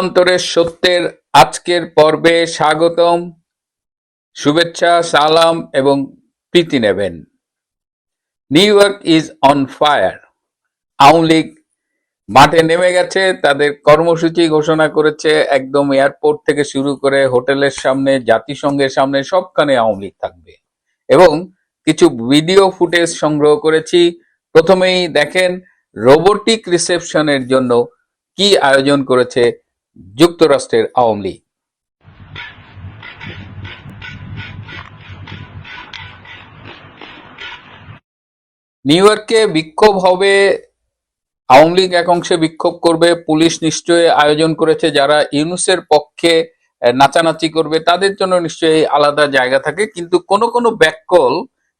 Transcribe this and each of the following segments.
পক্ষান্তরের সত্যের আজকের পর্বে স্বাগতম, শুভেচ্ছা, সালাম এবং প্রীতি নেবেন। New York is on fire. Awami League মাঠে নেমে গেছে, তাদের কর্মসূচি ঘোষণা করেছে, একদম এয়ারপোর্ট থেকে শুরু করে হোটেলের সামনে, জাতিসংঘের সামনে সবখানে আওয়ামী লীগ থাকবে। এবং কিছু ভিডিও ফুটেজ সংগ্রহ করেছি। প্রথমেই দেখেন, রোবোটিক রিসেপশনের জন্য কি আয়োজন করেছে যুক্তরাষ্ট্রের আওয়ামী লীগ। নিউ ইয়র্কে বিক্ষোভ হবে, আওয়ামী লীগ এক অংশে বিক্ষোভ করবে, পুলিশ নিশ্চয়ই আয়োজন করেছে, যারা ইউনুসের পক্ষে নাচানাচি করবে, তাদের জন্য নিশ্চয়ই আলাদা জায়গা থাকে, কিন্তু কোন কোনো ব্যাককল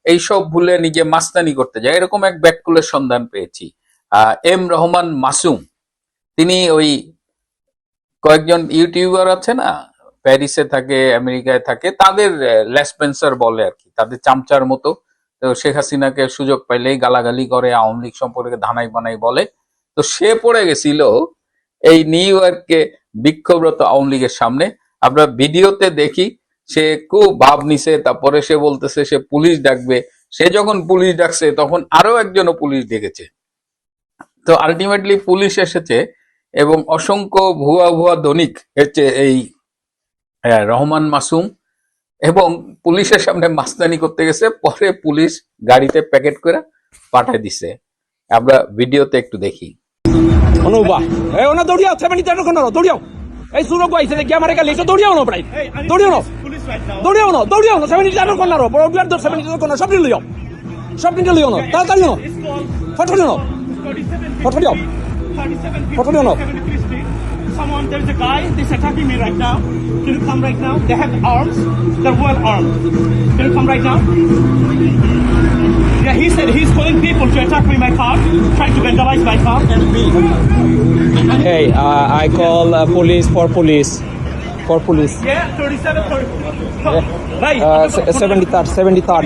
এইসব ভুলে নিজে মাস্তানি করতে যায়। এরকম এক ব্যাককলের সন্ধান পেয়েছি। এম রহমান মাসুম, তিনি ওই কয়েকজন ইউটিউবার আছে না প্যারিসে থাকে, আমেরিকায় থাকে, তাদের লেসপেন্সার বলে আর কি, তাদের চামচার মতো। তো শেখ হাসিনাকে সুযোগ পাইলেই গালাগালি করে, আওয়ামী লীগ সম্পর্কে ধানাই বানাই বলে। তো সে পড়ে গেছিল এই নিউ ইয়র্কে বিক্ষোভরত আওয়ামী লীগের সামনে। আমরা ভিডিওতে দেখি, সে খুব ভাব নিছে, তারপরে সে বলতেছে, সে পুলিশ ডাকবে। সে যখন পুলিশ ডাকছে, তখন আরও একজনও পুলিশ ডেকেছে। তো আলটিমেটলি পুলিশ এসেছে এবং অসংখ্য ভুয়া ভুয়া দনিক হচ্ছে এই রহমান মাসুম এবং পুলিশের সামনে মাস্তানি করতে গেছে পরে পুলিশ গাড়িতে প্যাকেট করে পাঠিয়ে দিছে। আমরা ভিডিওতে একটু দেখি। অনুবা ওনা দৌড়িয়াও সেভেন্টি চার কোন দৌড়িয়াও। এই সুরগ আইছে দেখি আমার কাছে লিখে দৌড়িয়াও না প্রায়। দৌড়িয়াও না। দৌড়িয়াও না দৌড়িয়াও না সেভেন্টি চার কোন বড় বিয়ার দর সেভেন্টি চার কোন সব নিয়ে লিও সব নিয়ে লিও না তাড়াতাড়ি না ফটো লিও না ফটো লিও What do you know? Someone, there's a guy, they're attacking me right now. Can you come right now? They have arms. They're well armed. Can you come right now? Yeah, he said he's calling people to attack me in my car, trying to vandalize my car and me. Hey, uh, I call uh, police for police. For police. Yeah, 37, 30. Right. Uh, se- 73rd, 73rd,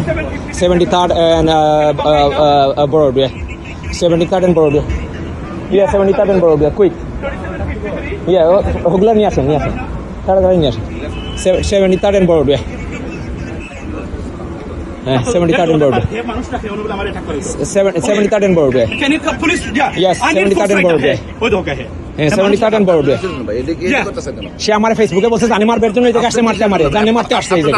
73rd and uh, uh, uh, uh, Broadway. 73rd and Broadway. Yeah, 73rd and বড় Quick. Quick yeah ওগুলো নিয়ে আসেন নিয়ে আসেন। তাড়াতাড়ি নিয়ে আসেন। Seventy third and বড় হ্যাঁ সেভেন্টি থার্ড এন্ড বড় Yeah, মানুষটাকে অনুগুলো আমার attack করেছে। সেভেন্টি থার্ড এন্ড বড় need 73rd food and right now. Broadway. Hey, ওই দেখো, hey. হ্যাঁ সেভেন্টি থার্ড এন্ড বড়. সে আমার ফেসবুকে বলছে জানি মারবার জন্য এই জায়গাা মারতে মারে জানি মারতে আসছে এই না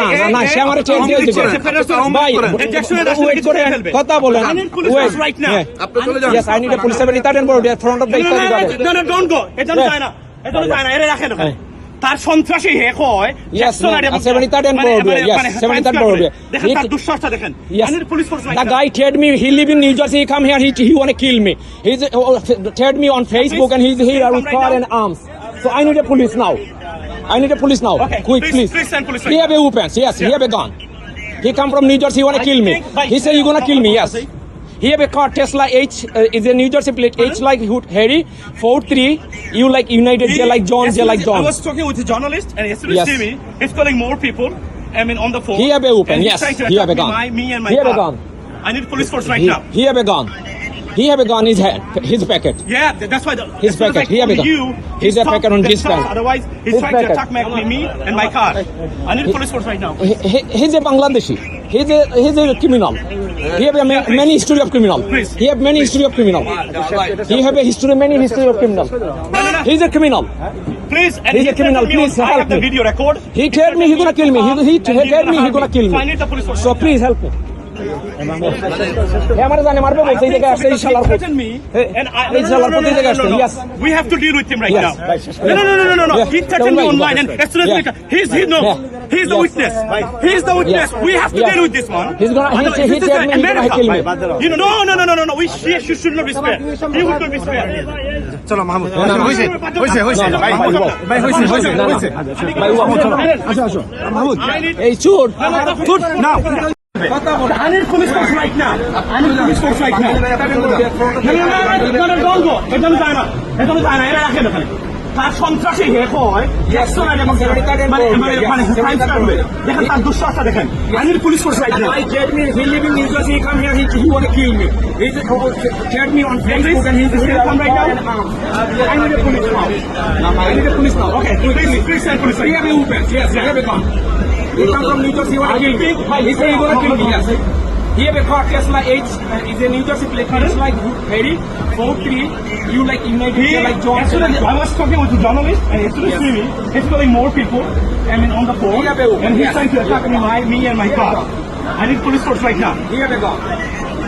না না এই- সে আমার চেঞ্জ দিয়ে দিচ্ছে করেন, ফেডারেশন আওয়ামী ভাই লীগ করেন। এই জ্যাকসনের রাস্তা ওয়েট করে করে কথা বলেন I need police wait force right আপনি চলে যান Yes, I need a police 73rd and Broadway front of the No, no, no, Islamic no, no, no, don't go. এটা যায় না। এটা যায় না, এর রাখেন। তার সন্ত্রাসী হে কয় Yes, জ্যাকসন ma'am. আর এবং- 73rd and মানে- Broadway, মানে- yes, মানে 73rd crime দেখেন He- The guy told me he live in New Jersey. He come here. He he wanna kill me. Uh, told me on Facebook and he's here with car and arms. So I need a police now. I need a police now. Okay, Quick, please- please. please He have a weapons. Yes, he have a gun. He come from New Jersey. He wanna I kill me. He say he gonna kill me. Yes. Here we car Tesla H uh, is a New Jersey plate. H like Harry, four three. You like United, J like John, J like John. I was talking with a journalist and yesterday yes. me he's calling more people. I mean on the phone. Here we open. Yes. Here we gone. My, me and my here we gone. I need police force right he, now. Here we gone. He have a gun in his hand, his packet. Yeah, that's why. The, His packet, I he have a gun. you, He's he a packet on this shots. Otherwise, he's His trying packet. to attack my, me and my car. I need he, police force right now. He, he, he's a Bangladeshi. He's a he's a criminal. He have a ma- many history of criminal. Please. He have many history of criminal. He have a history many history of criminal. He's a criminal. Please, and He's he a criminal. threatened me on- Please I help have the video record. He told me he gonna kill me. He he, he told me he harm gonna kill me. So please help me. হে আমার জানে মারবে বলছে এই জায়গায় আসছে এই শালার এই শালার পুত জায়গায় আসছে, yes. We have to deal with him right Yes. now. No, no, no, no, no, no, no. Yeah. He threatened me Don't online, lie. and as soon as Yeah. we, he's, he, no, Yeah. he's the Yes. witness. He's the witness. Yeah. We have to Yeah. deal with this one. He's gonna- he- Otherwise, he this is told me he's gonna America. kill me. You know, no, no, no, no, no, no. We she, she should not be spared. He would not be spared. চলো মাহমুদ না, না, হয়েছে না, না, ভাই ভাই, না, না। হয়েছে ভাই, ও, আসো, আসো। এই চোর Foot now. Police force right now. No, no, no, no, no, no, don't go. এটা আমি যাই না। এটা আমি যাই না। এরা রাখেন ওখানে। তার সন্ত্রাসী হে হয় রেস্টুরেন্ট এবং মানে মানে মানে ক্রাইম করবে দেখেন তার দুঃসাহসটা দেখেন আইনের police force right now get me, he live in New Jersey, he come here, he, he want to kill me. He shared me on Facebook and he's Please come right now. I need a police now. I need a police now. Okay, please, please send police He right have a weapon, yes, he have a gun. He come from New Jersey, he want to kill me. He say he gonna kill me, yes. He have a car, Tesla 8, uh, is a New Jersey plate, Tesla like Harry, 4-3, you like United, He, like John. yesterday, I was talking with the journalist, and yesterday Yes. see me, he's calling more people, I mean, on the phone, and he's yes. trying to attack me, my, me and my car. I need police force right now. He have a gun.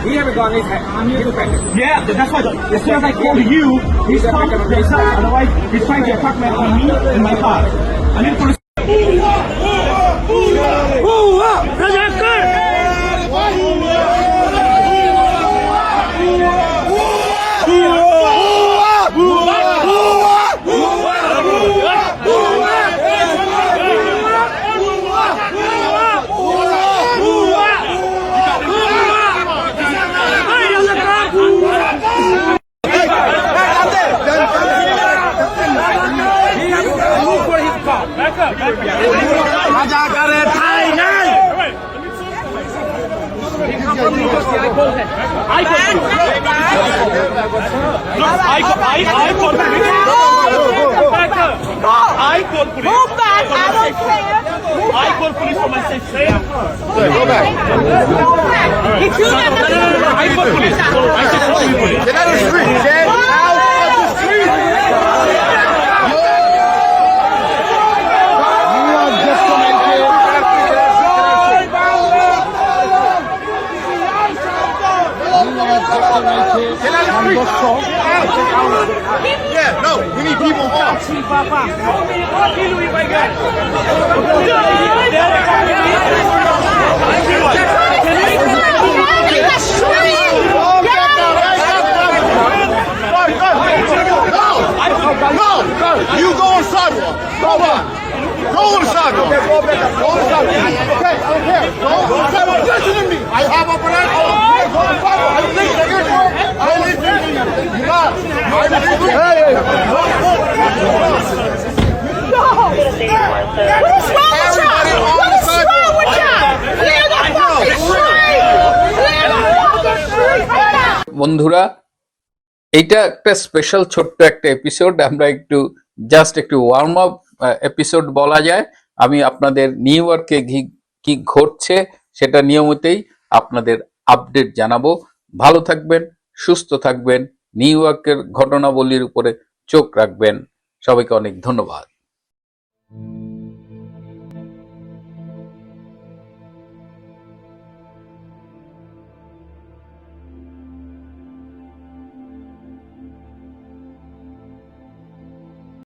He have a gun, he's, I'm here to protect him. Yeah, that's why, as soon as I called you, he's come to the side, otherwise, he's trying to attack me on me and my car. I need police I ঠাই নাই Get out of the! Luís, vá, vá. Olha o Luís, vai ganhar. বন্ধুরা, এইটা একটা special ছোট্ট একটা episode আমরা একটু just একটু ওয়ার্ম আপ এপিসোড বলা যায়। আমি আপনাদের নিউ ইয়র্কে কি ঘটছে সেটা নিয়মিতই আপনাদের আপডেট জানাব। ভালো থাকবেন, সুস্থ থাকবেন নিউ ইয়র্কের ঘটনাবলীর উপরে চোখ রাখবেন। সবাইকে অনেক ধন্যবাদ।